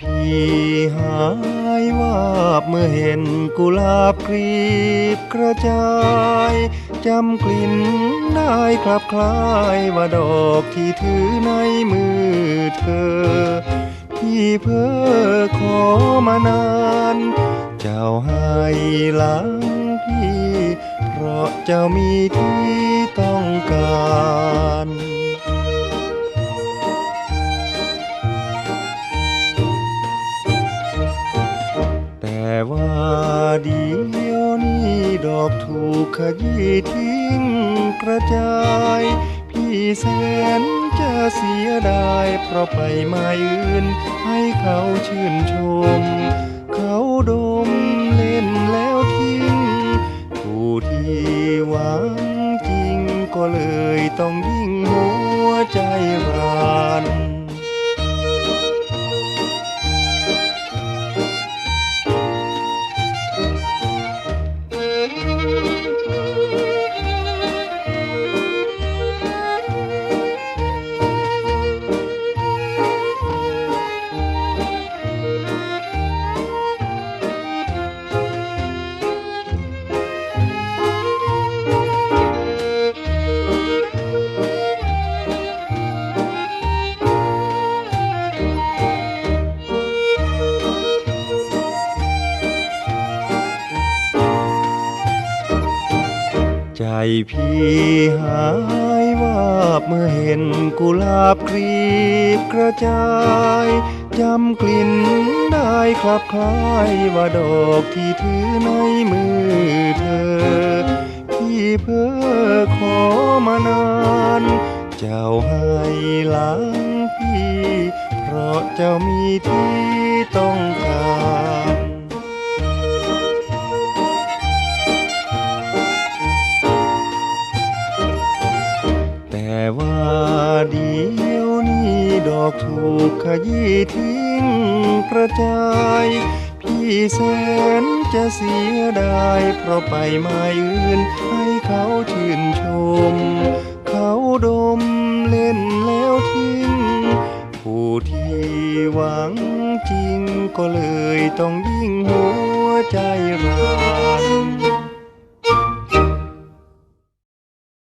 พี่หายวาบเมื่อเห็นกุหลาบกรีบกระจายจำกลิ่นได้คลับคล้ายว่าดอกที่ถือในมือเธอ พี่เพ้อขอมานาน เจ้าให้หลังพี่ เพราะเจ้ามีที่ต้องการ แต่ว่าเดียวนี้ดอกถูกขยี้ทิ้งกระจาย พี่แสนจะเสียดายเพราะไปม่อื่น ให้เขาชื่นชม เขาดมเล่นแล้วทิ้งผู้ที่หวังจริงก็เลยต้องยิ่งหัวใจราน ใจพี่หายวาบเมื่อเห็นกุหลาบกรีบกระจายจำกลิ่นได้คลับคล้ายว่าดอกที่ถือในมือเธอ พี่เพ้อขอมานาน เจ้าให้หลังพี่ เพราะเจ้ามีที่ต้องการ ดอกถูกขยี้ทิ้งกระจาย พี่แสนจะเสียดายเพราะไปไม่อื่นให้เขาชื่นชม เขาดมเล่นแล้วทิ้ง ผู้ที่หวังจริงก็เลยต้องยิ่งหัวใจ